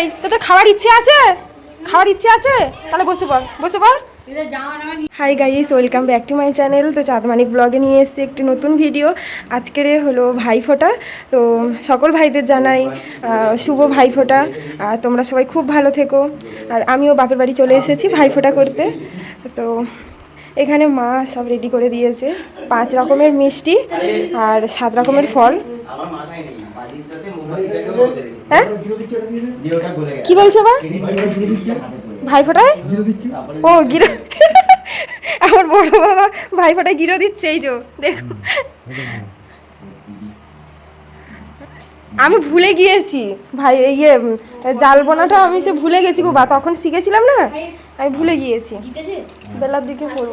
এই, তোদের খাওয়ার ইচ্ছে আছে? খাওয়ার ইচ্ছে আছে? তাহলে বসে পড় বসে পড়। Hi guys welcome back to my channel তো চাঁদমানিক ব্লগে নিয়ে এসেছি একটি নতুন ভিডিও আজকের হলো ভাইফোঁটা তো সকল ভাইদের জানাই শুভ ভাইফোঁটা আর তোমরা সবাই খুব ভালো থেকো। আর আমিও বাপের বাড়ি চলে এসেছি ভাইফোঁটা করতে। তো এখানে মা সব রেডি করে দিয়েছে। পাঁচ রকমের মিষ্টি আর সাত রকমের ফল। হ্যাঁ? গেছে কি বলছো বা? ভাইফোঁটায় ও গিরো আমার বড় বাবা ভাইফোঁটায় গিরো দিচ্ছে এই যে দেখো। আমি ভুলে গিয়েছি। ভাই ইয়ে উম, জাল বোনাটা আমি সে ভুলে গেছি গো বা তখন শিখেছিলাম না? আমি ভুলে গিয়েছি। বেলার দিকে পড়ব।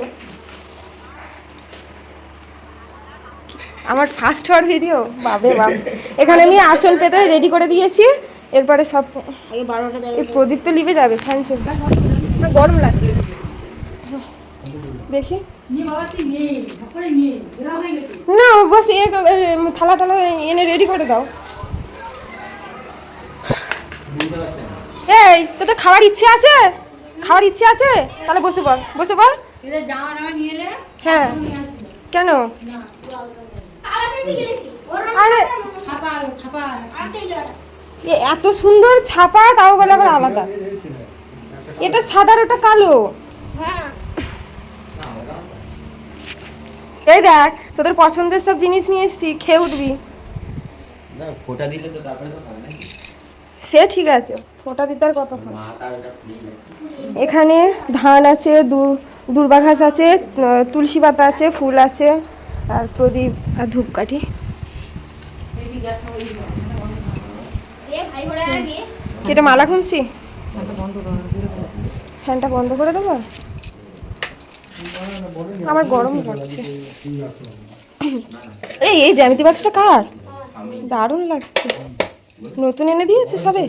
আমার ফার্স্ট হওয়ার ভিডিও বাবে বাপ। এখানে আমি আসল পেতে রেডি করে দিয়েছি। এরপরে সব এই প্রদীপ তো লিভে যাবে ফ্যান না, গরম লাগছে। দেখি। না বস এ থালা টালা এনে রেডি করে দাও। এই তোদের খাওয়ার ইচ্ছে আছে? খাওয়ার ইচ্ছে আছে? তাহলে বসে পড় বসে পড়। হ্যাঁ। কেন? আরে। এ এত সুন্দর ছাপা তাও বলে আবার আলাদা। এটা সাদার ওটা কালো। এই দেখ তোদের পছন্দের সব জিনিস নিয়ে এসছি খেয়ে উঠবি। ফোটা দিলে তো তারপরে তো সে ঠিক আছে ফোটা দিতে আর কতক্ষণ? এখানে ধান আছে দু- দূর্বা ঘাস আছে তুলসী পাতা আছে ফুল আছে। আর প্রদীপ আর ধূপকাঠি। এটা মালা খুনছি? ফ্যানটা বন্ধ করে দেবো? আমার গরম লাগছে। এই এই জ্যামিতি বাক্সটা কার? দারুণ লাগছে। নতুন এনে দিয়েছে সবে?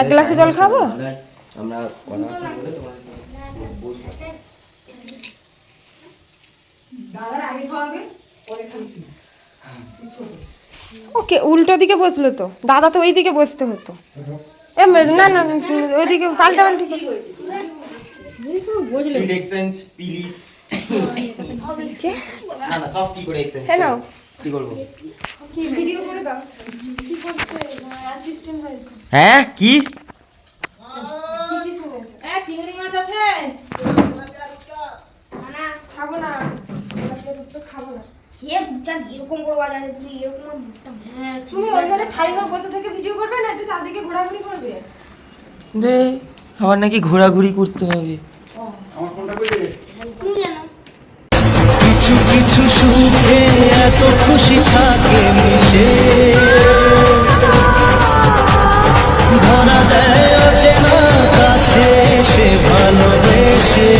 এক গ্লাসে জল খাব? আমরা ওকে উল্টো দিকে বসল তো। দাদা তো ওই দিকে বসতে হতো। এ না না ওইদিকে পাল্টা পাল্টি করে। সুইট এক্সচেঞ্জ প্লিজ না না সব কি করে এক্সচেঞ্জ হ্যাঁ নাও। কি করব কি ভিডিও করে দাও? কি করতে? অ্যাসিস্ট্যান্ট হয়েছে। হ্যাঁ কি ঠিকই শুনেছে এ চিংড়ি মাছ আছে খাব না খাব না এরকম করে বাজারে তুই এরকম বুঝতাম তুমি ওইখানে খাইবা বসে থেকে ভিডিও করবে না? একটু চারদিকে ঘোরাঘুরি করবে? দে আমার নাকি ঘোরাঘুরি করতে হবে। তুমি জানো। কিছু কিছু সুখে এত খুশি থাকে মিশে। ধরা দেয় অচেনা কাছে সে ভালোবেসে।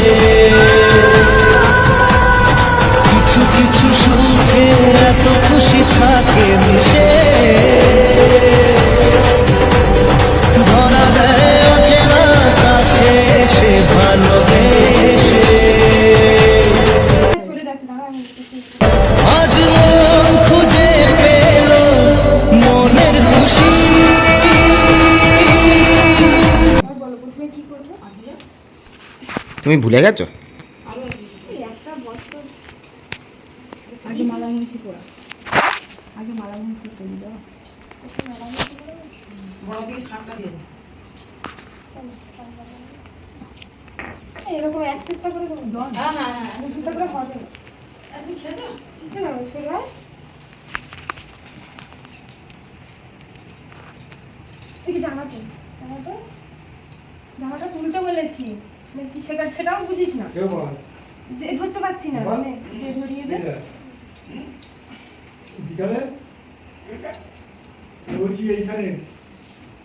তুমি ভুলে গেছো? এরকম এক করে হ্যাঁ হ্যাঁ করে হবে। জামাতে জামাতে জামাটা তুলতে বলেছি মানে কি সেটা সেটাও বুঝিস না ধরতে পারছি না মানে ধরিয়ে দে বিকালে বলছি এইখানে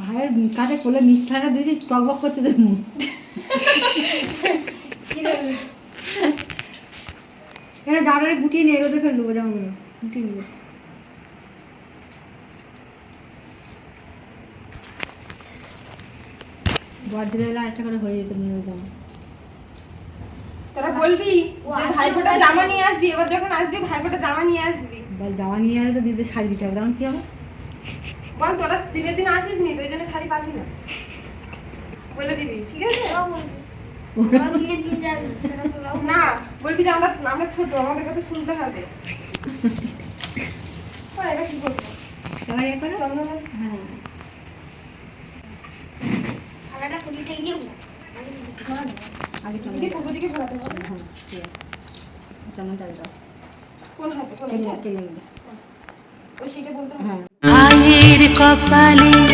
ভাইয়ের কাছে কোলে মিষ্টাটা দিয়েছি টক বক করছে তোর মুখ। এটা জাউটারে গুটিয়ে নিয়ে রোদে ফেলে দেবো জামাগুলো গুটিয়ে নেবে বর্দিরে এলে আরেকটা করে হয়ে যেত নিয়ে জামা তোরা বলবি যে ভাইফোঁটা জামা নিয়ে আসবি এবার যখন আসবি ভাইফোঁটা জামা নিয়ে আসবি। বল জামা নিয়ে এলে তো দিদি শাড়ি দিতে হবে তখন কি হবে? বল তোরা দিনের দিন আসিস নি তো ওই জন্য শাড়ি পাবি না বলে দিবি ঠিক আছে? না বলবি যে আমরা আমরা ছোট আমাদের কথা শুনতে হবে। হ্যাঁ, কি করব? হ্যাঁ আগে চন্দন দিকে পূর্ব দিকে ঘোরাতে হবে হ্যাঁ ঠিক আছে। চন্দনটা দাও কোন হাতে কোন হাতে? ওই সেটা বলতে হবে। হ্যাঁ। ভাইয়ের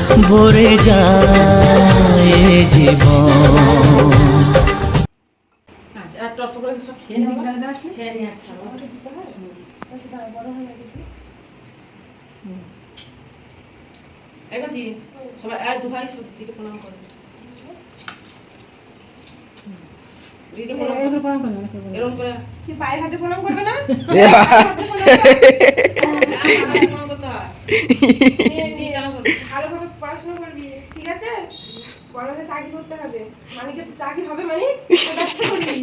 ভরে যায় জীবন সবাই এক দু ভাই সব দিকে প্রণাম করো প্রণাম করবে না, পড়াশোনা করবি ঠিক আছে? বড় হয়ে চাকরি করতে হবে। মানিকে তো চাকরি হবে মানে ব্যবসা করবি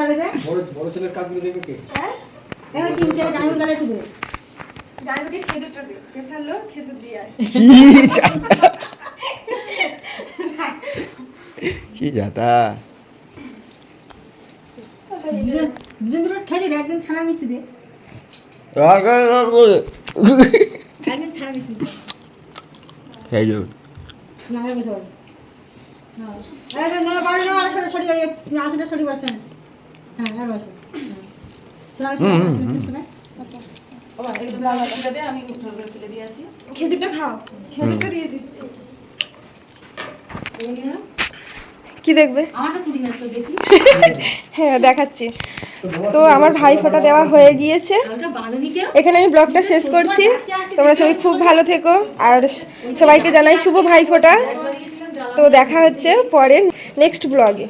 গালে দে। বড় বড় ছেলের কাজগুলো দেখবে কে? হ্যাঁ? চিমটে গালে কি খেজুরটা দে প্রেশার লো খেজুর দিয়ে কি যাতা? দুজন দুজন একদিন ছানা মিষ্টি দে। একদিন ছানা মিষ্টি দে। এই যে না হয়ে হ্যাঁ আসি। খেজুরটা খাও। খেজুরটা দিয়ে দিচ্ছি। কি দেখবে? হ্যাঁ দেখাচ্ছি। তো আমার ভাই ফোটা দেওয়া হয়ে গিয়েছে। এখানে আমি ব্লগটা শেষ করছি। তোমরা সবাই খুব ভালো থেকো। আর সবাইকে জানাই শুভ ভাই ফোটা। তো দেখা হচ্ছে পরে নেক্সট ব্লগে